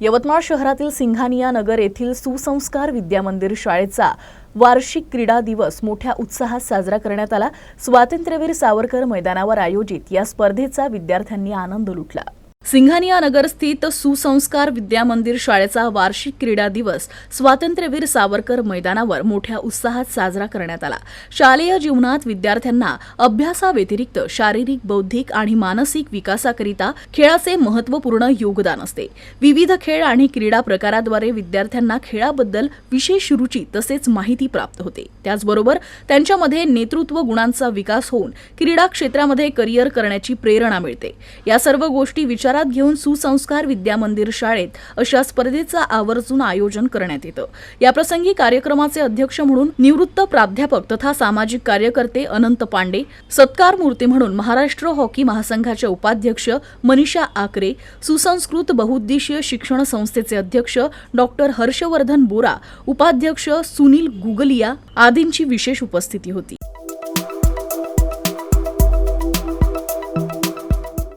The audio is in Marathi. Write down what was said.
यवतमाळ शहरातील सिंघानिया नगर येथील सुसंस्कार विद्यामंदिर शाळेचा वार्षिक क्रीडा दिवस मोठ्या उत्साहात साजरा करण्यात आला. स्वातंत्र्यवीर सावरकर मैदानावर आयोजित या स्पर्धेचा विद्यार्थ्यांनी आनंद लुटला. सिंघानिया नगर स्थित सुसंस्कार विद्यामंदिर शाळेचा वार्षिक क्रीडा दिवस स्वातंत्र्यवीर सावरकर मैदानावर मोठ्या उत्साहात साजरा करण्यात आला. शालेय जीवनात विद्यार्थ्यांना अभ्यासाव्यतिरिक्त शारीरिक बौद्धिक आणि मानसिक विकासाकरिता खेळाचे महत्त्वपूर्ण योगदान असते. विविध खेळ आणि क्रीडा प्रकाराद्वारे विद्यार्थ्यांना खेळाबद्दल विशेष रुची तसेच माहिती प्राप्त होते. त्याचबरोबर त्यांच्यामध्ये नेतृत्व गुणांचा विकास होऊन क्रीडा क्षेत्रामध्ये करिअर करण्याची प्रेरणा मिळते. या सर्व गोष्टी विचार विचारात घेऊन सुसंस्कार विद्या मंदिर शाळेत अशा स्पर्धेचं आवर्जून आयोजन करण्यात येतं. याप्रसंगी कार्यक्रमाचे अध्यक्ष म्हणून निवृत्त प्राध्यापक तथा सामाजिक कार्यकर्ते अनंत पांडे सत्कार मूर्ती म्हणून महाराष्ट्र हॉकी महासंघाच्या उपाध्यक्ष मनीषा आकरे सुसंस्कृत बहुउद्देशीय शिक्षण संस्थेचे अध्यक्ष डॉक्टर हर्षवर्धन बोरा उपाध्यक्ष सुनील गुगलिया आदींची विशेष उपस्थिती होती.